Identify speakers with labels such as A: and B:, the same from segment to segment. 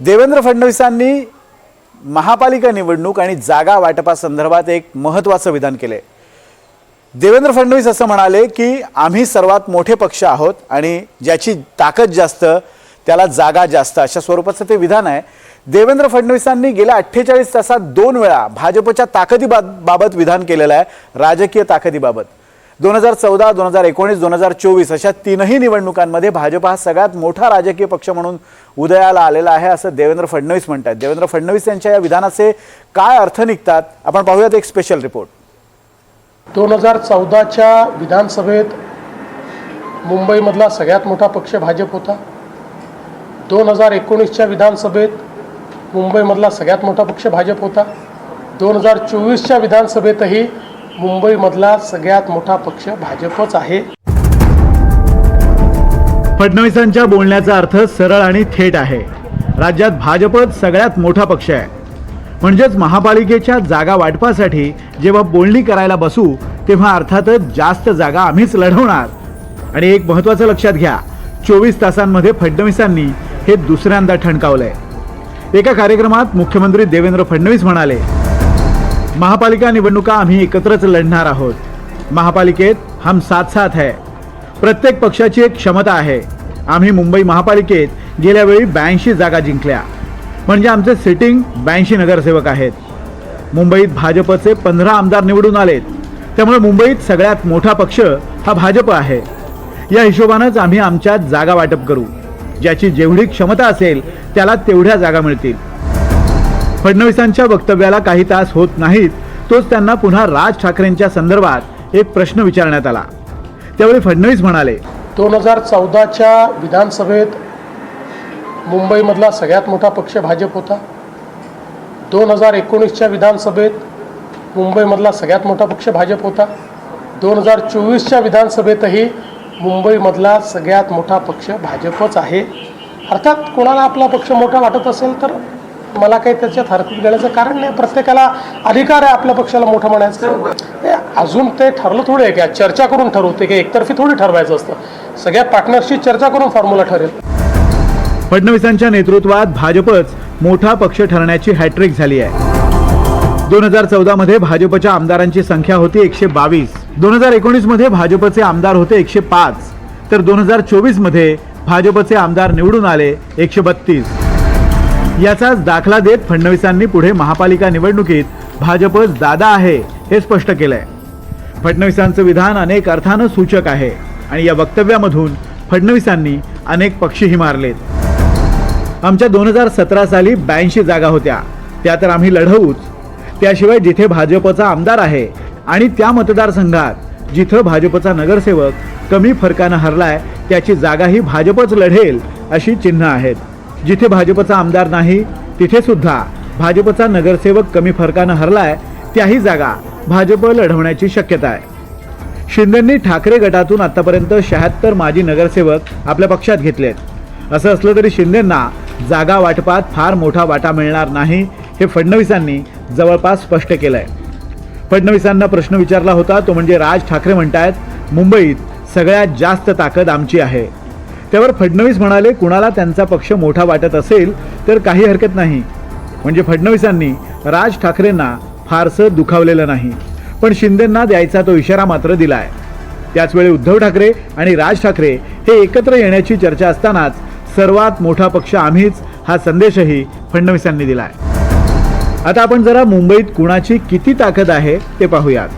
A: देवेंद्र फडणवीसांनी महापालिका निवडणूक आणि जागा वाटपासंदर्भात एक महत्त्वाचं विधान केलं. आहे देवेंद्र फडणवीस असं म्हणाले की आम्ही सर्वात मोठे पक्ष आहोत आणि ज्याची ताकद जास्त त्याला जागा जास्त अशा स्वरूपाचं ते विधान आहे. देवेंद्र फडणवीसांनी गेल्या अठ्ठेचाळीस तासात दोन वेळा भाजपच्या ताकदीबाबत विधान केलेलं आहे राजकीय ताकदीबाबत. दोन हजार चौदा दोन हजार एकोणीस दोन हजार चोवीस अशा तीनही निवडणुकांमध्ये भाजप हा सगळ्यात मोठा राजकीय पक्ष म्हणून उदयाला आलेला आहे असं देवेंद्र फडणवीस म्हणतात. देवेंद्र फडणवीस यांच्या या विधानाचे काय अर्थ निघतात? आपण पाहूयात एक स्पेशल रिपोर्ट
B: दोन हजार चौदाच्या विधानसभेत मुंबईमधला सगळ्यात मोठा पक्ष भाजप होता. दोन हजार एकोणीसच्या विधानसभेत मुंबईमधला सगळ्यात मोठा पक्ष भाजप होता. दोन हजार चोवीसच्या विधानसभेतही मुंबईमधला सगळ्यात मोठा पक्ष भाजपच आहे.
A: फडणवीसांच्या बोलण्याचा अर्थ सरळ आणि थेट आहे. राज्यात भाजपच सगळ्यात मोठा पक्ष आहे. म्हणजेच महापालिकेच्या जागा वाटपासाठी जेव्हा बोलणी करायला बसू तेव्हा अर्थातच जास्त जागा आम्हीच लढवणार. आणि एक महत्त्वाचं लक्षात घ्या चोवीस तासांमध्ये फडणवीसांनी हे दुसऱ्यांदा ठणकावलंय. एका कार्यक्रमात मुख्यमंत्री देवेंद्र फडणवीस म्हणाले महापालिका निवडणुका आम्ही एकत्रच लढणार आहोत. महापालिकेत हम साथ साथ है. प्रत्येक पक्षाची एक क्षमता आहे. आम्ही मुंबई महापालिकेत गेल्या वेळी ब्याऐंशी जागा जिंकल्या. म्हणजे आमचे सिटिंग ब्याऐंशी नगरसेवक आहेत. मुंबईत भाजपचे पंधरा आमदार निवडून आलेत. त्यामुळे मुंबईत सगळ्यात मोठा पक्ष हा भाजप आहे. या हिशोबानंच आम्ही आमच्या जागा वाटप करू. ज्याची जेवढी क्षमता असेल त्याला तेवढ्या जागा मिळतील. फडणवीसांच्या वक्तव्याला काही तास होत नाहीत तोच त्यांना पुन्हा राज ठाकरेंच्या संदर्भात एक प्रश्न विचारण्यात आला. त्यावेळी फडणवीस म्हणाले
B: दोन हजार चौदाच्या विधानसभेत मुंबईमधला सगळ्यात मोठा पक्ष भाजप होता. दोन हजार एकोणीसच्या विधानसभेत मुंबईमधला सगळ्यात मोठा पक्ष भाजप होता. दोन हजार चोवीसच्या विधानसभेतही मुंबईमधला सगळ्यात मोठा पक्ष भाजपच आहे. अर्थात कोणाला आपला पक्ष मोठा वाटत असेल तर मला काही त्याच्यात हरकत घेण्याचं कारण नाही. प्रत्येकाला अधिकार आहे आपल्या पक्षाला मोठं म्हणायचं. अजून ते ठरलं थोडं आहे चर्चा करून ठरवते की एकतर्फी थोडी ठरवायचं असतं. सगळ्या पार्टनरशी चर्चा करून फॉर्म्युला ठरेल.
A: फडणवीसांच्या नेतृत्वात भाजपच मोठा पक्ष ठरण्याची हॅट्रिक झाली आहे. दोन हजार चौदा मध्ये भाजपच्या आमदारांची संख्या होती एकशे बावीस. दोन हजार एकोणीसमध्ये भाजपचे आमदार होते एकशे पाच. तर दोन हजार चोवीसमध्ये भाजपचे आमदार निवडून आले एकशे बत्तीस. याचाच दाखला देत फडणवीसांनी पुढे महापालिका निवडणुकीत भाजपच दादा आहे हे स्पष्ट केलंय. फडणवीसांचं विधान अनेक अर्थानं सूचक आहे आणि या वक्तव्यामधून फडणवीसांनी अनेक पक्षीही मारलेत. आमच्या दोन हजार सतरा साली ब्याऐंशी जागा होत्या. त्या तर आम्ही लढवूच. त्याशिवाय जिथे भाजपचा आमदार आहे आणि त्या मतदारसंघात जिथं भाजपचा नगरसेवक कमी फरकानं हरलाय त्याची जागाही भाजपच लढेल अशी चिन्ह आहेत. जिथे भाजपचा आमदार नाही तिथे सुद्धा भाजपचा नगरसेवक कमी फरकानं हरलाय त्याही जागा भाजप लढवण्याची शक्यता आहे. शिंदेंनी ठाकरे गटातून आतापर्यंत शहात्तर माजी नगरसेवक आपल्या पक्षात घेतलेत. असं असलं तरी शिंदेंना जागा वाटपात फार मोठा वाटा मिळणार नाही हे फडणवीसांनी जवळपास स्पष्ट केलंय. फडणवीसांना प्रश्न विचारला होता तो म्हणजे राज ठाकरे म्हणतायत मुंबईत सगळ्यात जास्त ताकद आमची आहे. त्यावर फडणवीस म्हणाले कुणाला त्यांचा पक्ष मोठा वाटत असेल तर काही हरकत नाही. म्हणजे फडणवीसांनी राज ठाकरेंना फारसं दुखावलेलं नाही. पण शिंदेंना द्यायचा तो इशारा मात्र दिलाय. त्याचवेळी उद्धव ठाकरे आणि राज ठाकरे हे एकत्र येण्याची चर्चा असतानाच सर्वात मोठा पक्ष आम्हीच हा संदेशही फडणवीसांनी दिलाय. आता आपण जरा मुंबईत कुणाची किती ताकद आहे ते पाहूयात.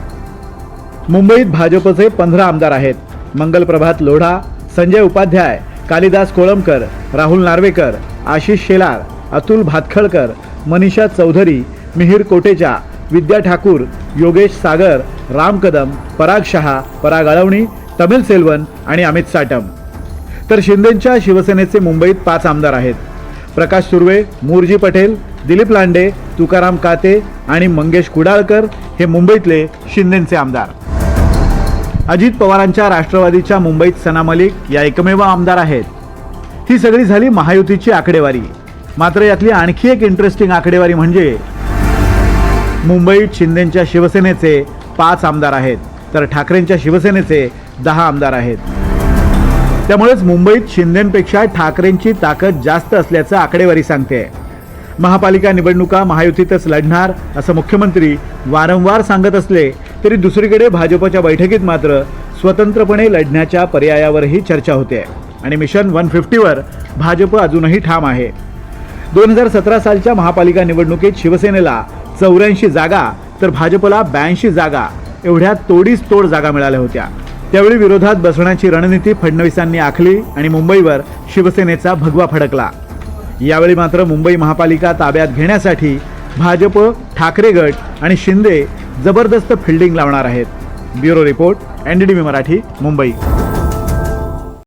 A: मुंबईत भाजपचे पंधरा आमदार आहेत. मंगलप्रभात लोढा संजय उपाध्याय कालिदास कोळंबकर राहुल नार्वेकर आशिष शेलार अतुल भातखळकर मनीषा चौधरी मिहीर कोटेचा विद्या ठाकूर योगेश सागर राम कदम पराग शहा पराग अळवणी तमिल सेल्वन आणि अमित साटम. तर शिंदेंच्या शिवसेनेचे मुंबईत पाच आमदार आहेत. प्रकाश सुर्वे मूरजी पटेल दिलीप लांडे तुकाराम काते आणि मंगेश कुडाळकर हे मुंबईतले शिंदेंचे आमदार. अजित पवारांच्या राष्ट्रवादीच्या मुंबईत सना मलिक या एकमेव आमदार आहेत. ही सगळी झाली महायुतीची आकडेवारी. मात्र यातली आणखी एक इंटरेस्टिंग आकडेवारी म्हणजे मुंबईत शिंदेच्या शिवसेनेचे पाच आमदार आहेत. तर ठाकरेंच्या शिवसेनेचे दहा आमदार आहेत. त्यामुळेच मुंबईत शिंदेपेक्षा ठाकरेंची ताकद जास्त असल्याचं आकडेवारी सांगते. महापालिका निवडणुका महायुतीतच लढणार असं मुख्यमंत्री वारंवार सांगत असले तरी दुसरीकडे भाजपच्या बैठकीत मात्र स्वतंत्रपणे लढण्याच्या पर्यायावरही चर्चा होते. आणि मिशन वन फिफ्टीवर भाजप अजूनही ठाम आहे. दोन हजार सतरा सालच्या महापालिका निवडणुकीत शिवसेनेला चौऱ्याऐंशी जागा तर भाजपला ब्याऐंशी जागा एवढ्या तोडीस तोड जागा मिळाल्या होत्या. त्यावेळी विरोधात बसण्याची रणनीती फडणवीसांनी आखली आणि मुंबईवर शिवसेनेचा भगवा फडकला. यावेळी मात्र मुंबई महापालिका ताब्यात घेण्यासाठी भाजप ठाकरे गट आणि शिंदे जबरदस्त फिल्डिंग लावणार आहेत. Bureau report NDTV Marathi Mumbai.